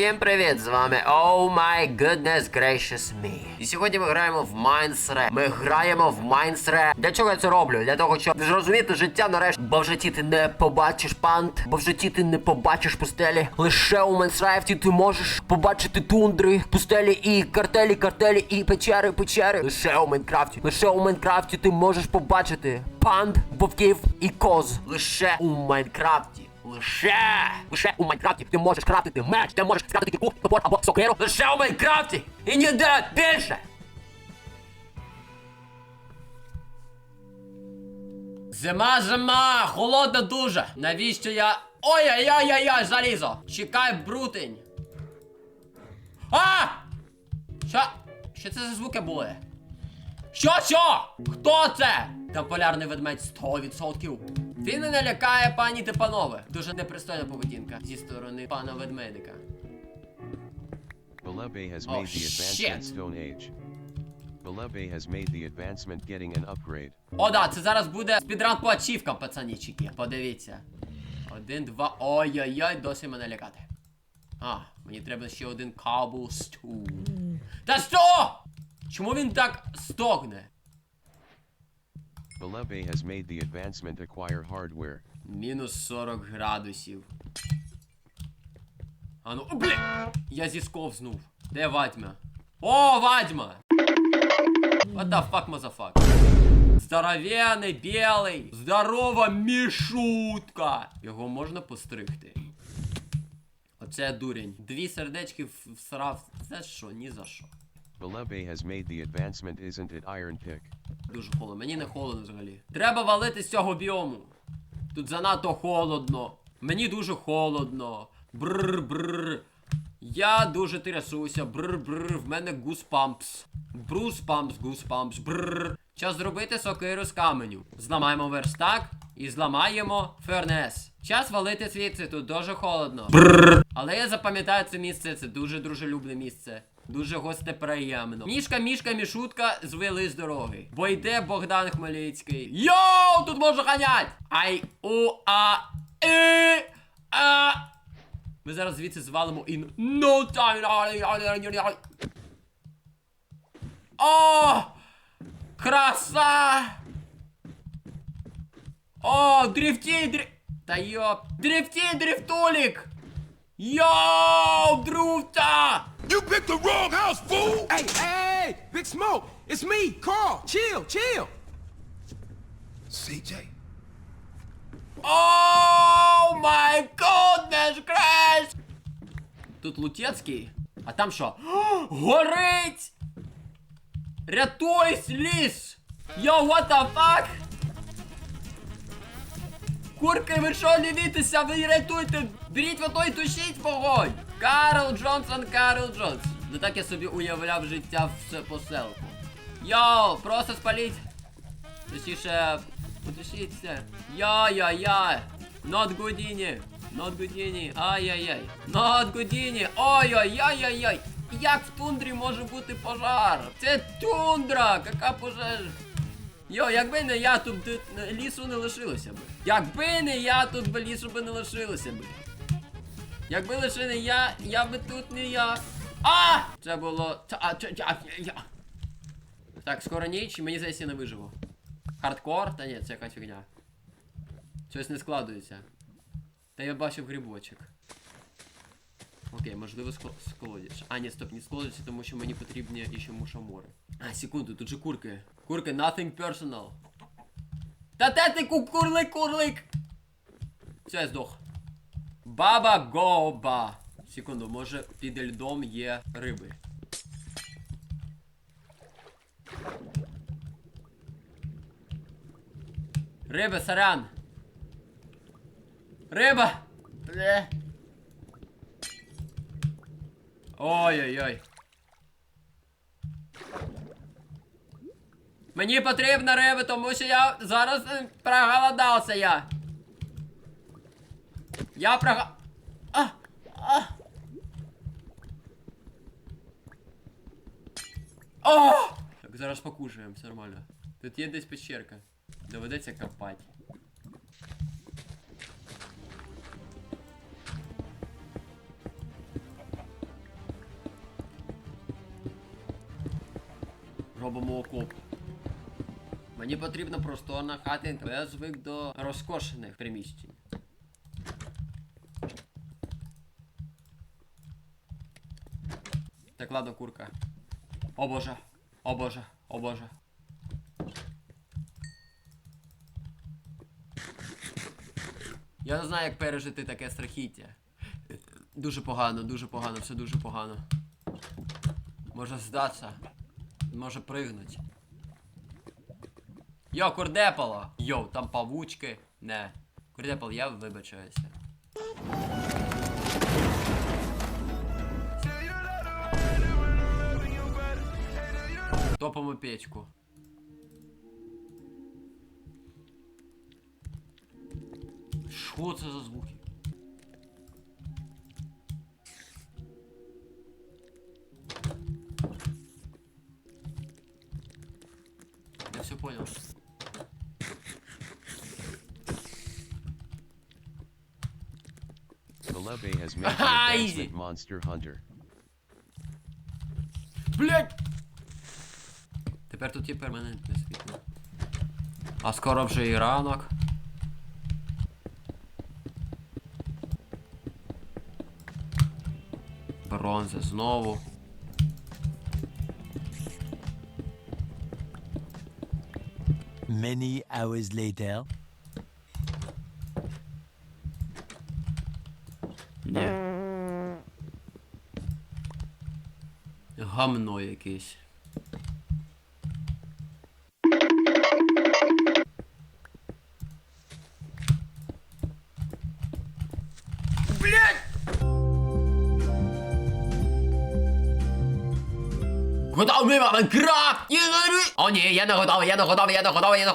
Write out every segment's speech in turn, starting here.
Всім привіт! З вами Oh my goodness gracious me. І сьогодні ми граємо в Майнсре. Ми граємо в Майнсре. Для чого я це роблю? Для того, щоб зрозуміти життя нарешті. Бо в житті ти не побачиш пант, бо в житті ти не побачиш пустелі. Лише у Майнсрафті ти можеш побачити тундри, пустелі і картелі, картелі і печери, печери. Лише у Майнкрафті. Лише у Майнкрафті ти можеш побачити панд, вовків і коз. Лише у Майнкрафті. Лише, лише у Майнкрафті ти можеш крафтити меч, ти можеш скрафтити кіку, топор або сокиру. Лише у Майнкрафті! І ніде більше! Зима, зима, холодно дуже. Навіщо я. Ой-ой-ой-ой, залізо! Чекай, брутень. А! Що? Що це за звуки були? Що, що? Хто це? Та полярний ведмедь 100%. Він мене лякає, пані та панове. Дуже непристойна поведінка зі сторони пана ведмедика. Balebe has Oh, made the advancement shit. Stone Age. Balebe has made the advancement getting an upgrade. О, да, це зараз буде спідран по ачівкам, пацанічики. Подивіться. Один, два. Ой-ой-ой, досі мене лякати. А, мені треба ще один cobblestone. Та що? Чому він так стогне? Balebe has made the advancement acquire hardware. Мінус 40 градусів. А ну, блін! Я зісковзнув. Де Вадьма? О, Вадьма! What the fuck, motherfucker? Здоровенний, білий, здорова мішутка! Його можна постригти. Оце дурень. Дві сердечки всрав. Це що, ні за що. Balebe has made the advancement isn't it iron pick. Дуже холодно. Мені не холодно взагалі. Треба валити з цього біому. Тут занадто холодно. Мені дуже холодно. Бррр, бррр. Я дуже трясуся. Бррр, бррр. В мене гуспампс. Брус пампс, гуспампс. Бррр. Час зробити сокиру з каменю. Зламаємо верстак і зламаємо фернес. Час валити звідси, тут дуже холодно. Бррр. Але я запам'ятаю це місце, це дуже дружелюбне місце. Дуже гостеприємно. Мішка, мішка, мішутка звели з дороги. Бо йде Богдан Хмельницький. Йоу, тут можна ганять! Ай, у, а, і, а. Ми зараз звідси звалимо in no time. О! Краса! О, дрифти, дриф... Та йоп... Дрифти, дрифтулик! Йоу, друфта! You picked the wrong house, fool! Hey, hey, hey, Big Smoke, it's me, Carl. Chill, chill. CJ. Оу май goodness gracious! Тут Лутецький, а там що? Горить! Рятуйсь, ліс! Йо, what the fuck? Курки, ви що не вітеся? Ви рятуйте! Беріть воно і тушіть вогонь! Карл Джонсон, Карл Джонс. Ну так я собі уявляв життя в се- поселку. Йоу, просто спаліть! Точніше, потушіться. Яй-яй-яй. Not Гудіні. Not Гудіні. Ай-яй-яй. Not Гудіні. Ой-ой-яй-яй-яй. Як в тундрі може бути пожар? Це тундра! Яка пожежа? Йо, якби не я тут лісу не лишилося би. Якби не я тут лісу би не лишилося би. Якби лише не я, я би тут не я. А! Це було. А, ча- ча- я- Так, скоро ніч, і мені здається, я не виживу. Хардкор? Та ні, це якась фігня. Щось не складується. Та я бачив грибочок. Окей, можливо, сколодіч. А, ні, стоп, не сколодіч, тому що мені потрібні іще мушамори. А, секунду, тут же курки. Курки, nothing personal. Та те ти ку- курлик, курлик! Все, я здох. Баба Гоба. Секунду, може під льдом є риби. Риба, сорян. Риба! Ой-ой-ой. Мені потрібна риба, тому що я зараз е, проголодався я. Я прога... А! А! О! Так, зараз покушаємо, все нормально. Тут є десь печерка. Доведеться копать. Робимо окоп. Мені потрібна просторна хатинка, бо я звик до розкошених приміщень. Так, ладно, курка. О боже, о боже, о боже. Я не знаю, як пережити таке страхіття. Дуже погано, дуже погано, все дуже погано. Може здатися. Може пригнуть. Йо, курдепало! Йоу, там павучки. Не. Курдепал, я вибачаюся. Топимо печку. Що це за звуки? Я все понял. Has made advancement. Monster Hunter. Блять! Тепер тут є перманентне світло. А скоро вже і ранок. Бронза знову. Many hours later. Ні. Гамно якесь. Готовий Майнкрафт! Ігри! О ні, я не готовий, я не готовий, я не готовий, я не.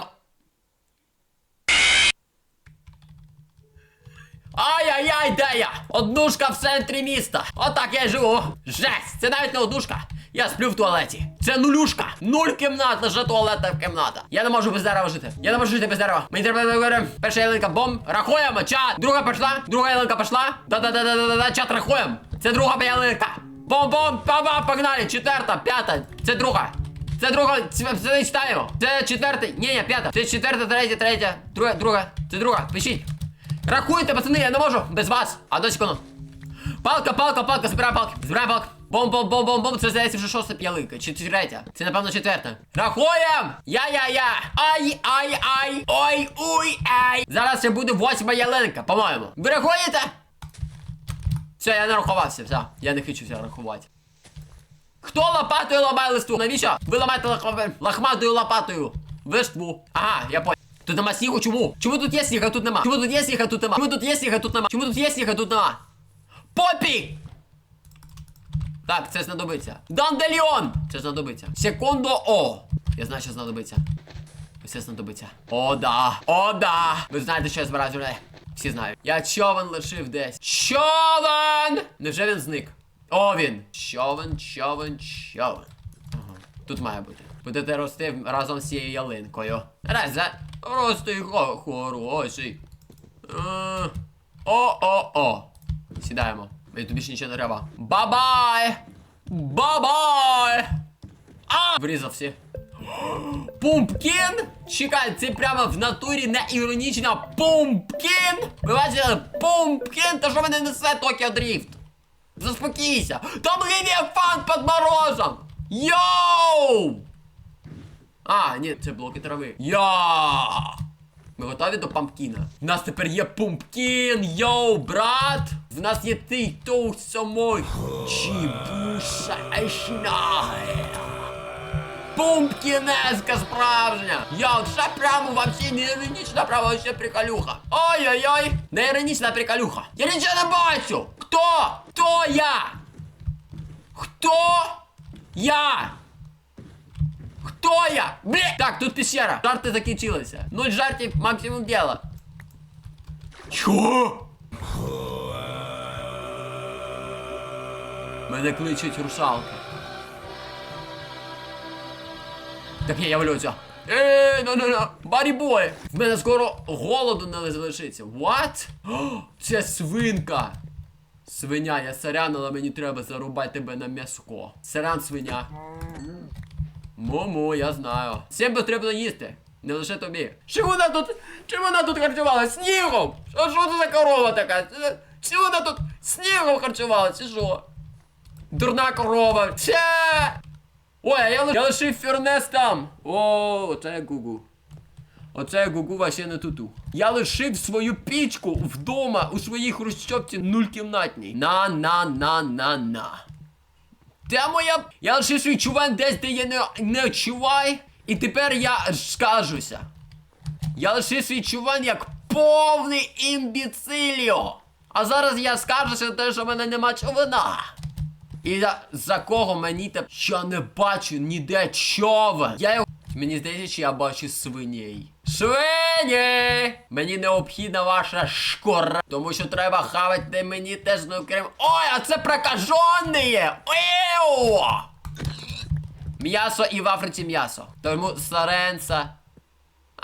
Ай-яй-яй, де я? Однушка в центрі міста. Отак я й живу. Жесть, це навіть не однушка. Я сплю в туалеті. Це нулюшка. Нуль кімнат, лише туалетна кімната. Я не можу без дерева жити. Я не можу жити без дерева. Мені треба. Перша ялинка бом. Рахуємо, чат. Друга пішла. Друга ялинка пішла. Да-да-да-да-да-да, чат рахуємо. Це друга ялинка. Бом-бом, па-ба, погнали. Четверта, п'ята. Це друга. Це друга, це не читаємо. Це четвертий. Ні, ні, п'ята. Це четверта, третя, третя. Друга, друга. Це друга. Пишіть. Рахуйте, пацани, я не можу без вас. До секунду. Палка, палка, палка, збирай палки. Збирай палки. Бом, бом, бом, бом, бом. Це здається вже шоста п'ялинка. Чи третя. Це напевно четверта. Рахуєм! Я-я-я. Ай, ай, ай. Ой, уй, ай. Зараз ще буде восьма ялинка, по-моєму. Ви рахуєте? Все, я не рахувався, все. Я не хочу все рахувати. Хто лопатою ламає листву? Навіщо? Ви ламаєте лах- лахматою лопатою. Листву. Ага, я понял. Тут нема снігу, чому? Чому тут є сніг, а тут нема? Чому тут є сніг, а тут нема? Чому тут є сніг, а тут нема? Чому тут є сніг, а тут нема? Попі! Так, це знадобиться. Дандельон! Це знадобиться. Секундо О! Я знаю, що знадобиться. Все знадобиться. О, да! О, да! Ви знаєте, що я збираюсь вже. Всі знають. Я човен лишив десь. Човен! Невже він зник? О, він! Човен, човен, човен. Ага. Тут має бути. Будете рости разом з цією ялинкою. Раз, рости хо- хороший. Е, О-о-о. Сідаємо. Мені тобі більше нічого не треба. Бабай! Бабай! А! Врізався. Пумпкін? Чекай, це прямо в натурі не іронічно. Пумпкін! Ви бачите, пумпкін, та що мене несе Токіо Дріфт? Заспокійся! Там лінія фан під морозом! Йоу! А, ні, це блоки трави. Я! Ми готові до пампкіна. В нас тепер є пумпкін, йоу, брат! В нас є ти, то самой. Чібушашнай. Пумпкінеска справжня! Я от ще прямо вообще не іронічна, прямо вообще приколюха. Ой-ой-ой, не іронічна приколюха. Я нічого не бачу! Хто? Хто я? Хто? Я? Хто я? Блін! Так, тут пещера. Жарти закінчилися. Нуль жартів, максимум діла. Чо? Мене кличуть русалки. Так ні, я валюся. Ей, ну ну ну, барі бой. В мене скоро голоду не залишиться. What? О, це свинка. Свиня, я сорян, але мені треба зарубати тебе на м'яско. Сорян, свиня. Муму, я знаю. Всім потрібно їсти. Не лише тобі. Чи вона тут. Чи вона тут харчувала? Снігом! Що, що це за корова така? Чи- Чи вона тут снігом харчувала, чи що? Дурна корова. Це. Ой, я, ли- я лишив фернес там. О, це гугу. Оце гугу вообще не туту. Я лишив свою пічку вдома у своїй хрущовці нулькімнатній. На на на на на. Де моя. Я лишив свій чуван десь, де я не, не чувай. І тепер я скажуся. Я лишив свій чуван як повний імбіциліо. А зараз я скажуся те, що в мене нема човна. І за, за кого мені те. Я не бачу ніде човен. Я його. Мені здається, що я бачу свиней. Свині! Мені необхідна ваша шкура. Тому що треба хавати мені теж ну крем. Ой, а це прокажене! Еу! М'ясо і в Африці м'ясо. Тому саренса.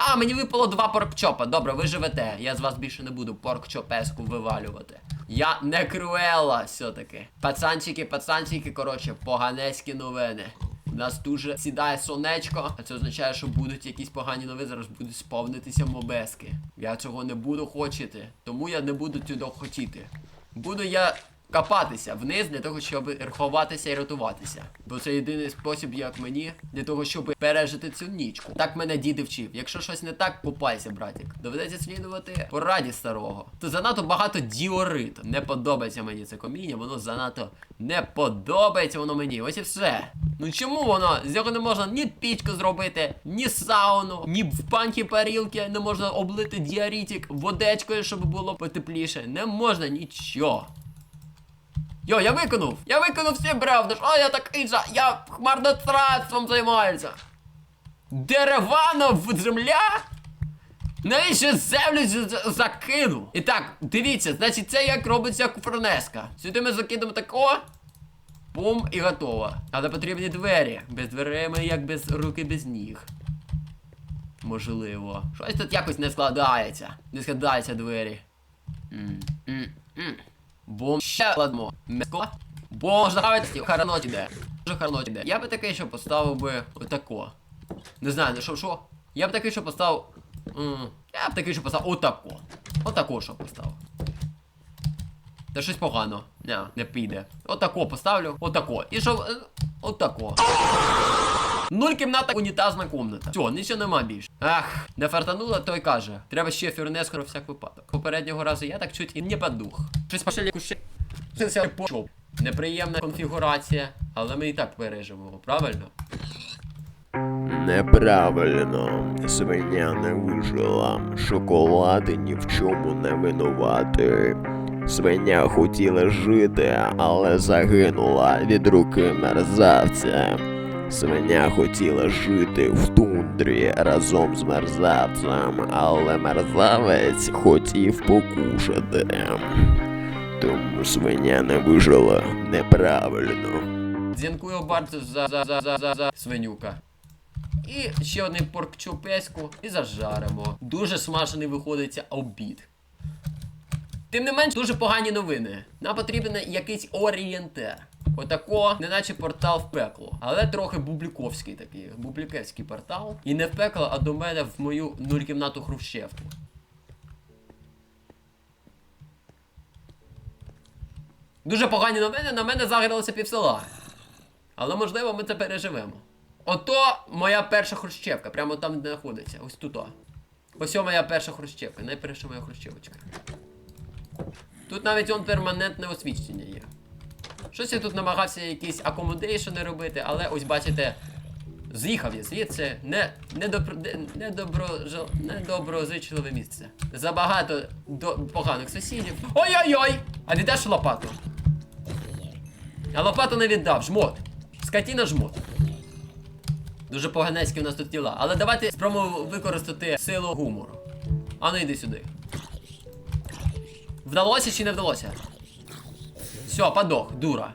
А, мені випало два поркчопа. Добре, ви живете. Я з вас більше не буду поркчопеску вивалювати. Я не круела все-таки. Пацанчики, пацанчики, коротше, поганецькі новини. У нас дуже сідає сонечко, а це означає, що будуть якісь погані новини, зараз будуть сповнитися мобески. Я цього не буду хочити, тому я не буду цього хотіти. Буду я копатися вниз для того, щоб ховатися і рятуватися. Бо це єдиний спосіб, як мені, для того, щоб пережити цю нічку. Так мене діди вчив. Якщо щось не так, попайся, братик. Доведеться слідувати пораді старого. То занадто багато діориту. Не подобається мені це коміння, воно занадто не подобається воно мені. Ось і все. Ну чому воно? З нього не можна ні пічку зробити, ні сауну, ні в панті парілки не можна облити діарітик водечкою, щоб було потепліше. Не можна нічого. Йо, я виконав! Я виконав всі правда! Що я такий же? Я хмарноцтратством займаюся! Деревана земля? Навіщо землю закинув? І так, дивіться, значить це як робиться куфернеска. Сюди ми закидемо тако. Бум і готово. Але потрібні двері. Без дверей ми як без руки, без ніг. Можливо. Щось тут якось не складається. Не складаються двері. М, м, м. Бом ще ладно. Меско. Боже, навіть харнот іде. Дуже харнот іде. Я би такий, що поставив би отако. Не знаю, ну що, що? Я б такий, що поставив. Я б такий, що поставив отако. Отако, що поставив. Це щось погано. Не, не піде. Отако поставлю. Отако. І що. е, Отако. Нуль кімната, унітазна комната. Все, нічого нема більше. Ах, не фартануло, той каже. Треба ще фюрнеску на всяк випадок. Попереднього разу я так чуть і не подух. Щось пошелі куше. Щось почув. Неприємна конфігурація, але ми і так переживемо, правильно? Неправильно, свиня не вижила, шоколад ні в чому не винувати. Свиня хотіла жити, але загинула від руки мерзавця. Свиня хотіла жити в тундрі разом з мерзавцем, але мерзавець хотів покушати. Тому свиня не вижила неправильно. Дякую bardzo за, за, за, за, за, за свинюка. І ще один поркчопеську і зажаримо. Дуже смажений виходить обід. Тим не менш, дуже погані новини. Нам потрібен якийсь орієнтер. Отако, неначе портал в пекло. Але трохи бубліковський такий, бублікевський портал. І не в пекло, а до мене в мою нулькімнату хрущевку. Дуже погані новини, на мене загралося півсела. Але можливо ми це переживемо. Ото моя перша хрущевка, прямо там де знаходиться. Ось тут. Ось моя перша хрущевка, найперша моя хрущевочка. Тут навіть он перманентне освітлення є. Щось я тут намагався якісь акомодейшени робити, але ось бачите, з'їхав я звідси. Не, не, добро, не, не, добро, не доброзичливе місце. Забагато до, поганих сусідів. Ой-ой-ой! А віддаш лопату? А лопату не віддав, жмот. Скотіна жмот. Дуже поганецькі у нас тут тіла. Але давайте спробуємо використати силу гумору. А ну йди сюди. Вдалося чи не вдалося? Все, подох, дура.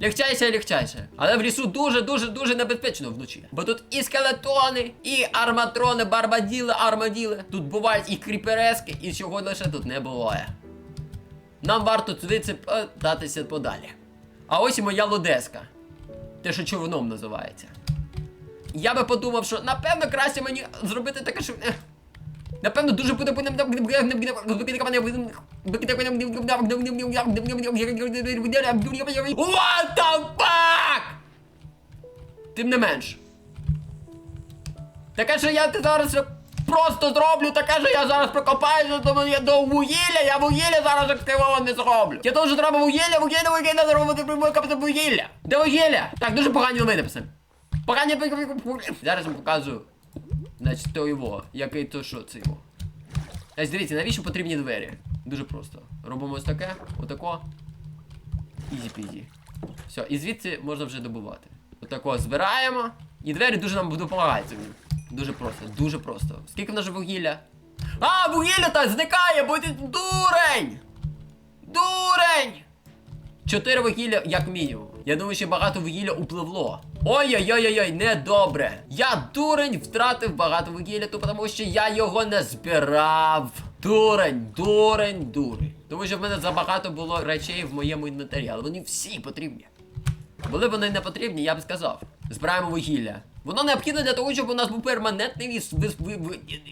Легчайше, легчайше. Але в лісу дуже-дуже дуже небезпечно вночі. Бо тут і скелетони, і арматрони, барбаділи, армаділи. Тут бувають і кріперески, і чого лише тут не буває. Нам варто звідси податися подалі. А ось і моя лодеска. Те, що човном називається. я би подумав, що напевно краще мені зробити таке, що. Е, Напевно, дуже буде. What the fuck? Тим не менш. Таке, що я ти зараз просто зроблю, таке, що я зараз прокопаюся до, я до вугілля, я вугілля зараз активоване зроблю. Я дуже треба вугілля, вугілля, вугілля, зробити прибукати вугілля. Де вугілля? Так, дуже погані новини писав. Погані Зараз вам показую. Значить, то його, який то що це його. Ось дивіться, навіщо потрібні двері? Дуже просто. Робимо ось таке, отако. Ізі-пізі. Все, і звідси можна вже добувати. Отако збираємо. І двері дуже нам допомагають. Дуже просто, дуже просто. Скільки в нас вугілля? А, вугілля та зникає, бо ти дурень! Дурень! Чотири вугілля, як мінімум. Я думаю, що багато вугілля upливло. Ой-ой-ой-ой, недобре. Я дурень втратив багато вугілля, то тому що я його не збирав. Дурень, дурень, дурень. Тому що в мене забагато було речей в моєму інвентарі, але вони всі потрібні. Були вони не потрібні, я б сказав. Збираємо вугілля. Воно необхідно для того, щоб у нас був перманентний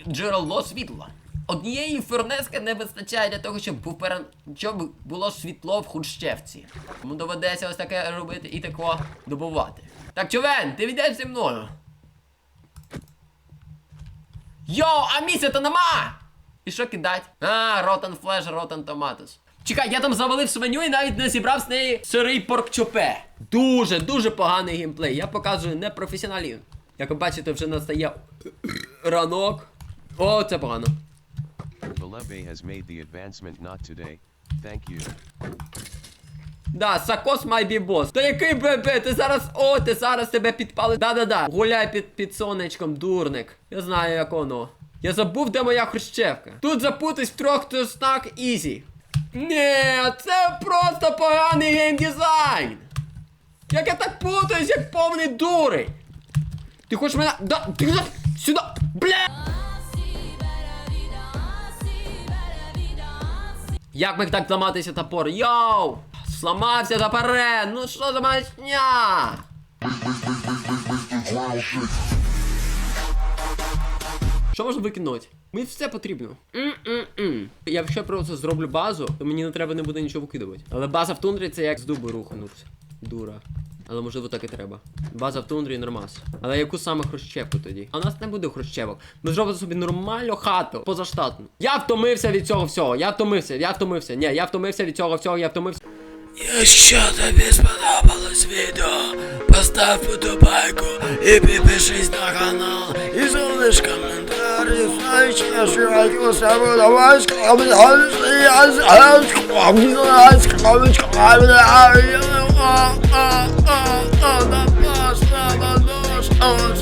джерело світла. Однієї фернески не вистачає для того, щоб був перен... щоб було світло в хрущевці. Тому доведеться ось таке робити і тако добувати. Так, човен, ти йдеш зі мною. Йоу, а місця-то нема! І що кидать? А, Rotten Flash, Rotten Tomatoes. Чекай, я там завалив свиню і навіть не зібрав з неї сирий поркчопе. Дуже, дуже поганий геймплей. Я показую непрофесіоналів. Як ви бачите, вже настає ранок. О, це погано. Velebe has made the advancement not today. Thank you. Да, Сакос might be. Та який бебе? Ти зараз. О, ти зараз тебе підпали. Да-да-да. Гуляй під, під сонечком, дурник. Я знаю, як воно. Я забув, де моя хрущевка. Тут запутись в трьох тоснак ізі. Ні, це просто поганий геймдизайн. Як я так путаюсь, як повний дурень. Ти хочеш мене. Да, ти сюди. Бля! Як міг так зламатися топор? Йоу! Сламався топоре! Ну що за мачня? Що можна викинути? Мені все потрібно. М-м-м. Я ще просто зроблю базу, то мені не треба не буде нічого викидувати. Але база в тундрі це як з дубу руханувся. Дура. Але можливо так і треба. База в тундрі нормас. Але яку саме хрущевку тоді? А у нас не буде хрущевок. Ми зробимо собі нормальну хату позаштатну. Я втомився від цього всього. Я втомився, я втомився. Ні, я втомився від цього всього, я втомився. Якщо тобі сподобалось відео, постав подобайку і підпишись на канал. І залиш коментар, і знаєш, що я себе давай скажу, я скажу, я скажу, я скажу, Oh.